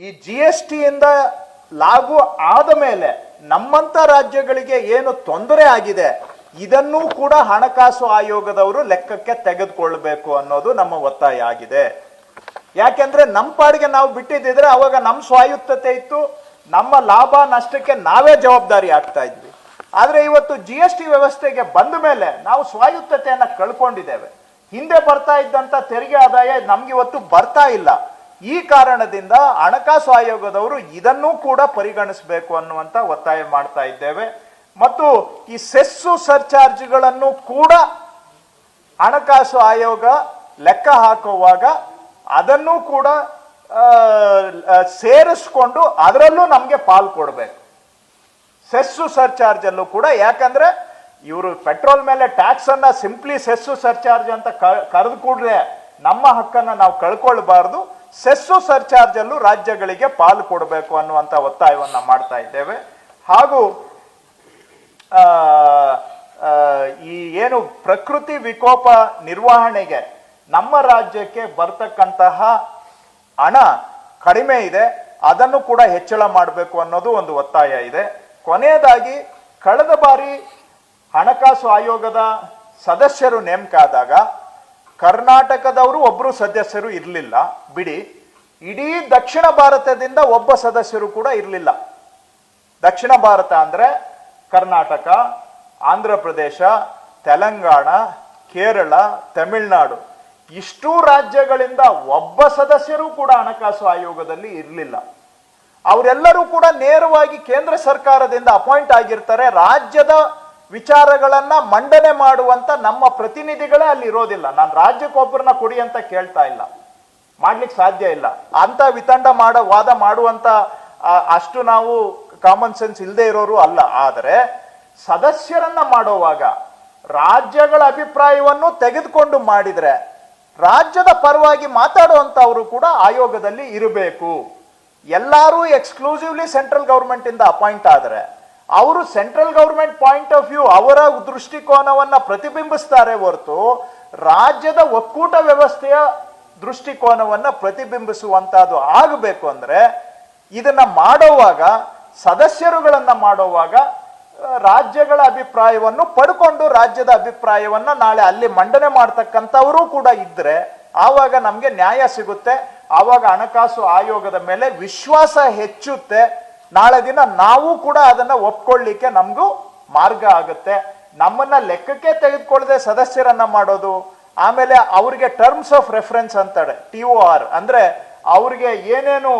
ಈ G S ಟಿಯಿಂದ ಲಾಗು ಆದ ಮೇಲೆ ನಮ್ಮಂಥ ರಾಜ್ಯಗಳಿಗೆ ಏನು ತೊಂದರೆ ಆಗಿದೆ, ಇದನ್ನೂ ಕೂಡ ಹಣಕಾಸು ಆಯೋಗದವರು ಲೆಕ್ಕಕ್ಕೆ ತೆಗೆದುಕೊಳ್ಬೇಕು ಅನ್ನೋದು ನಮ್ಮ ಒತ್ತಾಯ ಆಗಿದೆ. ಯಾಕೆಂದ್ರೆ ನಮ್ಮ ಪಾಡಿಗೆ ನಾವು ಬಿಟ್ಟಿದ್ದಿದ್ರೆ ಅವಾಗ ನಮ್ಮ ಸ್ವಾಯುಕ್ತತೆ ಇತ್ತು, ನಮ್ಮ ಲಾಭ ನಷ್ಟಕ್ಕೆ ನಾವೇ ಜವಾಬ್ದಾರಿ ಆಗ್ತಾ ಇದ್ವಿ. ಆದ್ರೆ ಇವತ್ತು ಜಿ ಎಸ್ ಟಿ ವ್ಯವಸ್ಥೆಗೆ ಬಂದ ಮೇಲೆ ನಾವು ಸ್ವಾಯುಕ್ತತೆಯನ್ನು ಕಳ್ಕೊಂಡಿದ್ದೇವೆ. ಹಿಂದೆ ಬರ್ತಾ ಇದ್ದಂತ ತೆರಿಗೆ ಆದಾಯ ನಮ್ಗೆ ಇವತ್ತು ಬರ್ತಾ ಇಲ್ಲ. ಈ ಕಾರಣದಿಂದ ಹಣಕಾಸು ಆಯೋಗದವರು ಇದನ್ನೂ ಕೂಡ ಪರಿಗಣಿಸಬೇಕು ಅನ್ನುವಂತ ಒತ್ತಾಯ ಮಾಡ್ತಾ ಇದ್ದೇವೆ. ಮತ್ತು ಈ ಸೆಸ್ಸು ಸರ್ಚಾರ್ಜ್ಗಳನ್ನು ಕೂಡ ಹಣಕಾಸು ಆಯೋಗ ಲೆಕ್ಕ ಹಾಕುವಾಗ ಅದನ್ನು ಕೂಡ ಸೇರಿಸ್ಕೊಂಡು ಅದರಲ್ಲೂ ನಮಗೆ ಪಾಲ್ ಕೊಡಬೇಕು. ಸೆಸ್ಸು ಸರ್ಚಾರ್ಜ್ ಅಲ್ಲೂ ಕೂಡ, ಯಾಕಂದ್ರೆ ಇವರು ಪೆಟ್ರೋಲ್ ಮೇಲೆ ಟ್ಯಾಕ್ಸ್ ಅನ್ನ ಸಿಂಪ್ಲಿ ಸೆಸ್ಸು ಸರ್ಚಾರ್ಜ್ ಅಂತ ಕರೆದು ಕೂಡಲೇ ನಮ್ಮ ಹಕ್ಕನ್ನ ನಾವು ಕಳ್ಕೊಳ್ಬಾರ್ದು. ಸೆಸ್ಸು ಸರ್ಚಾರ್ಜ್ ಅಲ್ಲೂ ರಾಜ್ಯಗಳಿಗೆ ಪಾಲು ಕೊಡಬೇಕು ಅನ್ನುವಂತ ಒತ್ತಾಯವನ್ನ ಮಾಡ್ತಾ ಇದ್ದೇವೆ. ಹಾಗೂ ಈ ಏನು ಪ್ರಕೃತಿ ವಿಕೋಪ ನಿರ್ವಹಣೆಗೆ ನಮ್ಮ ರಾಜ್ಯಕ್ಕೆ ಬರ್ತಕ್ಕಂತಹ ಹಣ ಕಡಿಮೆ ಇದೆ, ಅದನ್ನು ಕೂಡ ಹೆಚ್ಚಳ ಮಾಡಬೇಕು ಅನ್ನೋದು ಒಂದು ಒತ್ತಾಯ ಇದೆ. ಕೊನೆಯದಾಗಿ, ಕಳೆದ ಬಾರಿ ಹಣಕಾಸು ಆಯೋಗದ ಸದಸ್ಯರು ನೇಮಕ ಆದಾಗ ಕರ್ನಾಟಕದವರು ಒಬ್ಬರು ಸದಸ್ಯರು ಇರಲಿಲ್ಲ. ಬಿಡಿ, ಇಡೀ ದಕ್ಷಿಣ ಭಾರತದಿಂದ ಒಬ್ಬ ಸದಸ್ಯರು ಕೂಡ ಇರಲಿಲ್ಲ. ದಕ್ಷಿಣ ಭಾರತ ಅಂದರೆ ಕರ್ನಾಟಕ, ಆಂಧ್ರ ಪ್ರದೇಶ, ತೆಲಂಗಾಣ, ಕೇರಳ, ತಮಿಳುನಾಡು. ಇಷ್ಟೂ ರಾಜ್ಯಗಳಿಂದ ಒಬ್ಬ ಸದಸ್ಯರು ಕೂಡ ಹಣಕಾಸು ಆಯೋಗದಲ್ಲಿ ಇರಲಿಲ್ಲ. ಅವರೆಲ್ಲರೂ ಕೂಡ ನೇರವಾಗಿ ಕೇಂದ್ರ ಸರ್ಕಾರದಿಂದ ಅಪಾಯಿಂಟ್ ಆಗಿರ್ತಾರೆ. ರಾಜ್ಯದ ವಿಚಾರಗಳನ್ನ ಮಂಡನೆ ಮಾಡುವಂತ ನಮ್ಮ ಪ್ರತಿನಿಧಿಗಳೇ ಅಲ್ಲಿ ಇರೋದಿಲ್ಲ. ನಾನು ರಾಜ್ಯಕ್ಕೊಬ್ಬರನ್ನ ಕೊಡಿ ಅಂತ ಕೇಳ್ತಾ ಇಲ್ಲ. ಮಾಡ್ಲಿಕ್ಕೆ ಸಾಧ್ಯ ಇಲ್ಲ. ಅಂತ ವಿತಂಡ ಮಾಡೋ, ವಾದ ಮಾಡುವಂತ ಅಷ್ಟು ನಾವು ಕಾಮನ್ ಸೆನ್ಸ್ ಇಲ್ಲದೆ ಇರೋರು ಅಲ್ಲ. ಆದರೆ ಸದಸ್ಯರನ್ನ ಮಾಡುವಾಗ ರಾಜ್ಯಗಳ ಅಭಿಪ್ರಾಯವನ್ನು ತೆಗೆದುಕೊಂಡು ಮಾಡಿದ್ರೆ ರಾಜ್ಯದ ಪರವಾಗಿ ಮಾತಾಡುವಂಥವರು ಕೂಡ ಆಯೋಗದಲ್ಲಿ ಇರಬೇಕು. ಎಲ್ಲರೂ ಎಕ್ಸ್ಕ್ಲೂಸಿವ್ಲಿ ಸೆಂಟ್ರಲ್ ಗೌರ್ಮೆಂಟಿಂದ ಅಪಾಯಿಂಟ್ ಆದ್ರೆ ಅವರು central government point of view ಅವರ ದೃಷ್ಟಿಕೋನವನ್ನ ಪ್ರತಿಬಿಂಬಿಸ್ತಾರೆ ಹೊರತು ರಾಜ್ಯದ ಒಕ್ಕೂಟ ವ್ಯವಸ್ಥೆಯ ದೃಷ್ಟಿಕೋನವನ್ನ ಪ್ರತಿಬಿಂಬಿಸುವಂತಹದ್ದು ಆಗಬೇಕು ಅಂದರೆ ಇದನ್ನು ಮಾಡೋವಾಗ, ಸದಸ್ಯರುಗಳನ್ನು ಮಾಡೋವಾಗ ರಾಜ್ಯಗಳ ಅಭಿಪ್ರಾಯವನ್ನು ಪಡ್ಕೊಂಡು ರಾಜ್ಯದ ಅಭಿಪ್ರಾಯವನ್ನ ನಾಳೆ ಅಲ್ಲಿ ಮಂಡನೆ ಮಾಡ್ತಕ್ಕಂಥವರು ಕೂಡ ಇದ್ದರೆ ಆವಾಗ ನಮಗೆ ನ್ಯಾಯ ಸಿಗುತ್ತೆ. ಆವಾಗ ಹಣಕಾಸು ಆಯೋಗದ ಮೇಲೆ ವಿಶ್ವಾಸ ಹೆಚ್ಚುತ್ತೆ. ನಾಳೆ ದಿನ ನಾವು ಕೂಡ ಅದನ್ನ ಒಪ್ಕೊಳ್ಳಿಕ್ಕೆ ನಮಗೂ ಮಾರ್ಗ ಆಗುತ್ತೆ. ನಮ್ಮನ್ನ ಲೆಕ್ಕಕ್ಕೆ ತೆಗೆದುಕೊಳ್ಳದೆ ಸದಸ್ಯರನ್ನ ಮಾಡೋದು, ಆಮೇಲೆ ಅವ್ರಿಗೆ ಟರ್ಮ್ಸ್ ಆಫ್ ರೆಫರೆನ್ಸ್ ಅಂತಾರೆ ಟಿ ಒ ಆರ್ ಅಂದ್ರೆ ಅವ್ರಿಗೆ ಏನೇನು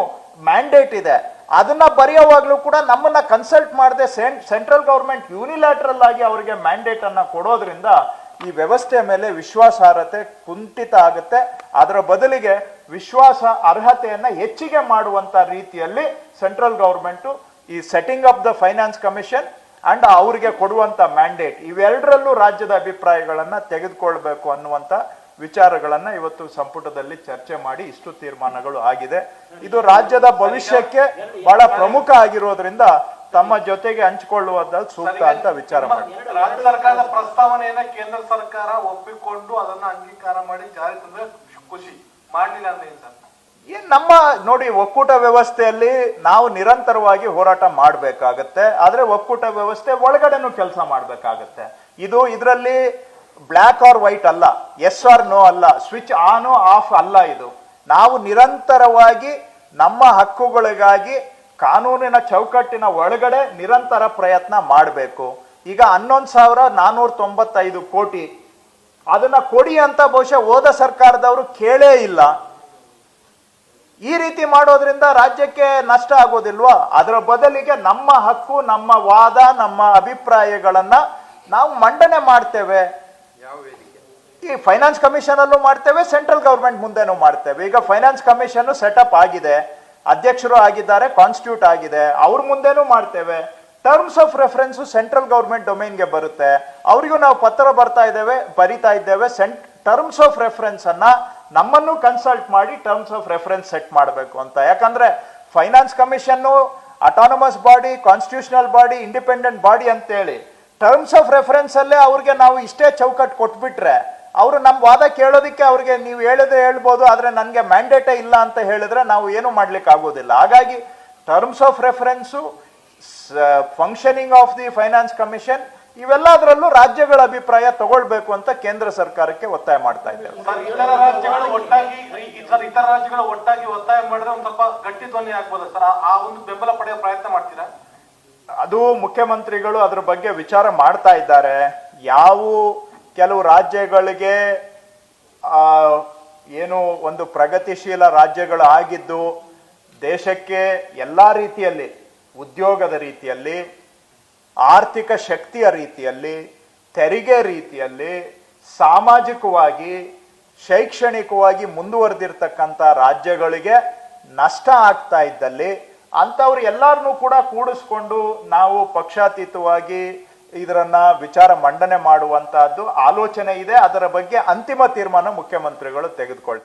ಮ್ಯಾಂಡೇಟ್ ಇದೆ, ಅದನ್ನ ಬರೆಯೋವಾಗ್ಲೂ ಕೂಡ ನಮ್ಮನ್ನ ಕನ್ಸಲ್ಟ್ ಮಾಡದೆ ಸೆಂಟ್ರಲ್ ಗೌರ್ಮೆಂಟ್ ಯೂನಿಲ್ಯಾಟ್ರಲ್ ಆಗಿ ಅವರಿಗೆ ಮ್ಯಾಂಡೇಟ್ ಅನ್ನ ಕೊಡೋದ್ರಿಂದ ಈ ವ್ಯವಸ್ಥೆ ಮೇಲೆ ವಿಶ್ವಾಸಾರ್ಹತೆ ಕುಂಠಿತ ಆಗುತ್ತೆ. ಅದರ ಬದಲಿಗೆ ವಿಶ್ವಾಸ ಅರ್ಹತೆಯನ್ನ ಹೆಚ್ಚಿಗೆ ಮಾಡುವಂತ ರೀತಿಯಲ್ಲಿ ಸೆಂಟ್ರಲ್ ಗೌರ್ಮೆಂಟು ಈ setting up the finance commission and ಅವರಿಗೆ ಕೊಡುವಂತ ಮ್ಯಾಂಡೇಟ್ ಇವೆರಡರಲ್ಲೂ ರಾಜ್ಯದ ಅಭಿಪ್ರಾಯಗಳನ್ನ ತೆಗೆದುಕೊಳ್ಬೇಕು ಅನ್ನುವಂತ ವಿಚಾರಗಳನ್ನ ಇವತ್ತು ಸಂಪುಟದಲ್ಲಿ ಚರ್ಚೆ ಮಾಡಿ ಇಷ್ಟು ತೀರ್ಮಾನಗಳು ಆಗಿದೆ. ಇದು ರಾಜ್ಯದ ಭವಿಷ್ಯಕ್ಕೆ ಬಹಳ ಪ್ರಮುಖ ಆಗಿರೋದ್ರಿಂದ ತಮ್ಮ ಜೊತೆಗೆ ಹಂಚಿಕೊಳ್ಳುವಂತ ಸೂಕ್ತ ಅಂತ ವಿಚಾರ ಮಾಡಿ. ರಾಜ್ಯ ಸರ್ಕಾರದ ಪ್ರಸ್ತಾವನೆಯನ್ನ ಕೇಂದ್ರ ಸರ್ಕಾರ ಒಪ್ಪಿಕೊಂಡು ಅದನ್ನ ಅಂಗೀಕಾರ ಮಾಡಿ ಜಾರಿ ತಂದ್ರೆ ಖುಷಿ. ಮಾಡ್ಲಿಲ್ಲ ನಮ್ಮ ನೋಡಿ ಒಕ್ಕೂಟ ವ್ಯವಸ್ಥೆಯಲ್ಲಿ ನಾವು ನಿರಂತರವಾಗಿ ಹೋರಾಟ ಮಾಡಬೇಕಾಗತ್ತೆ. ಆದರೆ ಒಕ್ಕೂಟ ವ್ಯವಸ್ಥೆ ಒಳಗಡೆನೂ ಕೆಲಸ ಮಾಡಬೇಕಾಗತ್ತೆ. ಇದು ಇದರಲ್ಲಿ ಬ್ಲ್ಯಾಕ್ ಆರ್ ವೈಟ್ ಅಲ್ಲ, ಎಸ್ ಆರ್ ನೋ ಅಲ್ಲ, ಸ್ವಿಚ್ ಆನ್ ಆಫ್ ಅಲ್ಲ ಇದು. ನಾವು ನಿರಂತರವಾಗಿ ನಮ್ಮ ಹಕ್ಕುಗಳಿಗಾಗಿ ಕಾನೂನಿನ ಚೌಕಟ್ಟಿನ ಒಳಗಡೆ ನಿರಂತರ ಪ್ರಯತ್ನ ಮಾಡಬೇಕು. ಈಗ ಹನ್ನೊಂದು ಸಾವಿರ ನಾನ್ನೂರ ತೊಂಬತ್ತೈದು ಕೋಟಿ ಅದನ್ನ ಕೊಡಿ ಅಂತ ಬಹುಶಃ ಹೋದ ಸರ್ಕಾರದವರು ಕೇಳೇ ಇಲ್ಲ. ಈ ರೀತಿ ಮಾಡೋದ್ರಿಂದ ರಾಜ್ಯಕ್ಕೆ ನಷ್ಟ ಆಗೋದಿಲ್ವಾ? ಅದರ ಬದಲಿಗೆ ನಮ್ಮ ಹಕ್ಕು ನಮ್ಮ ವಾದ ನಮ್ಮ ಅಭಿಪ್ರಾಯಗಳನ್ನ ನಾವು ಮಂಡನೆ ಮಾಡ್ತೇವೆ. ಈ ಫೈನಾನ್ಸ್ ಕಮಿಷನ್ ಅಲ್ಲೂ ಮಾಡ್ತೇವೆ ಸೆಂಟ್ರಲ್ ಗೌರ್ಮೆಂಟ್ ಮುಂದೆನೂ ಮಾಡ್ತೇವೆ. ಈಗ ಫೈನಾನ್ಸ್ ಕಮಿಷನ್ ಸೆಟಪ್ ಆಗಿದೆ. ಅಧ್ಯಕ್ಷರು ಆಗಿದ್ದಾರೆ ಕಾನ್ಸ್ಟಿಟ್ಯೂಟ್ ಆಗಿದೆ. ಅವ್ರ ಮುಂದೆನೂ ಮಾಡ್ತೇವೆ. Terms of reference central government ಡೊಮೈನ್ಗೆ ಬರುತ್ತೆ. ಅವರಿಗೂ ನಾವು ಪತ್ರ ಬರ್ತಾ ಇದ್ದೇವೆ, ಬರಿತಾ ಇದ್ದೇವೆ. ಸೆಂಟ್ ಟರ್ಮ್ಸ್ ಆಫ್ ರೆಫರೆನ್ಸ್ ಅನ್ನ ನಮ್ಮನ್ನು ಕನ್ಸಲ್ಟ್ ಮಾಡಿ ಟರ್ಮ್ಸ್ ಆಫ್ ರೆಫರೆನ್ಸ್ ಸೆಟ್ ಮಾಡಬೇಕು ಅಂತ. ಯಾಕಂದ್ರೆ finance commission autonomous body constitutional body independent body ಅಂತೇಳಿ ಟರ್ಮ್ಸ್ ಆಫ್ ರೆಫರೆನ್ಸ್ ಅಲ್ಲೇ ಅವ್ರಿಗೆ ನಾವು ಇಷ್ಟೇ ಚೌಕಟ್ಟು ಕೊಟ್ಬಿಟ್ರೆ, ಅವರು ನಮ್ಮ ವಾದ ಕೇಳೋದಕ್ಕೆ ಅವ್ರಿಗೆ ನೀವು ಹೇಳಿದ್ರೆ ಹೇಳ್ಬೋದು, ಆದ್ರೆ ನನಗೆ ಮ್ಯಾಂಡೇಟೇ ಇಲ್ಲ ಅಂತ ಹೇಳಿದ್ರೆ ನಾವು ಏನು ಮಾಡ್ಲಿಕ್ಕೆ ಆಗೋದಿಲ್ಲ ಹಾಗಾಗಿ terms of reference functioning of the finance commission ಇವೆಲ್ಲದರಲ್ಲೂ ರಾಜ್ಯಗಳ ಅಭಿಪ್ರಾಯ ತಗೊಳ್ಬೇಕು ಅಂತ ಕೇಂದ್ರ ಸರ್ಕಾರಕ್ಕೆ ಒತ್ತಾಯ ಮಾಡ್ತಾ ಇದ್ದೇವೆ ಸರ್ ಇತರ ರಾಜ್ಯಗಳು ಒಟ್ಟಾಗಿ ಈ- ಸರ್ ಇತರ ರಾಜ್ಯಗಳು ಒಟ್ಟಾಗಿ ಒತ್ತಾಯ ಮಾಡಿದ್ರೆ ಒಂದು ಸ್ವಲ್ಪ ಗಟ್ಟಿ ಧ್ವನಿ ಆಗ್ಬೋದು ಸರ್? ಆ- ಒಂದು ಬೆಂಬಲ ಪಡೆಯೋ ಪ್ರಯತ್ನ ಮಾಡ್ತೀರಾ? ಅದು ಮುಖ್ಯಮಂತ್ರಿಗಳು ಅದ್ರ ಬಗ್ಗೆ ವಿಚಾರ ಮಾಡ್ತಾ ಇದ್ದಾರೆ. ಯಾವ ಕೆಲವು ರಾಜ್ಯಗಳಿಗೆ ಆ, ಏನು ಒಂದು ಪ್ರಗತಿಶೀಲ ರಾಜ್ಯಗಳು ಆಗಿದ್ದು ದೇಶಕ್ಕೆ ಎಲ್ಲಾ ರೀತಿಯಲ್ಲಿ ಉದ್ಯೋಗದ ರೀತಿಯಲ್ಲಿ, ಆರ್ಥಿಕ ಶಕ್ತಿಯ ರೀತಿಯಲ್ಲಿ, ತೆರಿಗೆ ರೀತಿಯಲ್ಲಿ, ಸಾಮಾಜಿಕವಾಗಿ, ಶೈಕ್ಷಣಿಕವಾಗಿ ಮುಂದುವರೆದಿರ್ತಕ್ಕಂಥ ರಾಜ್ಯಗಳಿಗೆ ನಷ್ಟ ಆಗ್ತಾ ಇದ್ದಲ್ಲಿ ಅಂಥವ್ರು ಎಲ್ಲರನ್ನೂ ಕೂಡ ಕೂಡಿಸ್ಕೊಂಡು ನಾವು ಪಕ್ಷಾತೀತವಾಗಿ ಇದರನ್ನ ವಿಚಾರ ಮಂಡನೆ ಮಾಡುವಂತಹದ್ದು ಆಲೋಚನೆ ಇದೆ. ಅದರ ಬಗ್ಗೆ ಅಂತಿಮ ತೀರ್ಮಾನ ಮುಖ್ಯಮಂತ್ರಿಗಳು ತೆಗೆದುಕೊಳ್ತಾರೆ.